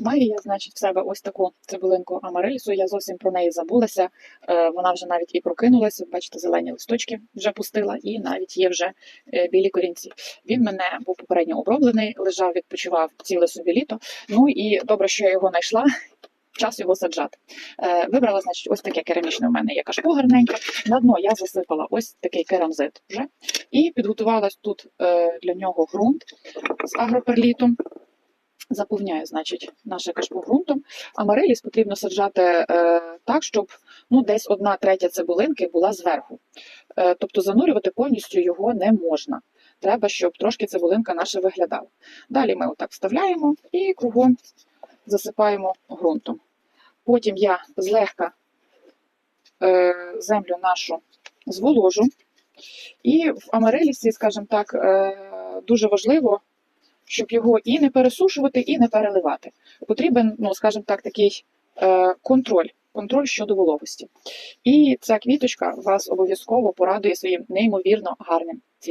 Маю я, значить, в себе ось таку цибулинку амарилісу. Я зовсім про неї забулася. Е, Вона вже навіть і прокинулася. Бачите, зелені листочки вже пустила, і навіть є вже е, білі корінці. Він мене був попередньо оброблений, лежав, відпочивав ціле собі літо. Ну і добре, що я його знайшла. Час його саджати. Е, вибрала, значить, ось таке керамічне у мене є кашпо гарненьке. На дно я засипала ось такий керамзит вже. І підготувала тут для нього ґрунт з агроперлітом. Заповняю, значить, наше кашпо ґрунтом. Амариліс потрібно саджати е, так, щоб ну, десь одна третя цибулинки була зверху. Е, тобто занурювати повністю його не можна. Треба, щоб трошки цибулинка наша виглядала. Далі ми отак вставляємо і кругом засипаємо ґрунтом. Потім я злегка е, землю нашу зволожу. І в амарелісі, скажімо так, е, дуже важливо, щоб його і не пересушувати, і не переливати. Потрібен, ну, скажімо так, такий е, контроль. Контроль щодо вологості. І ця квіточка вас обов'язково порадує своїм неймовірно гарним цвітом.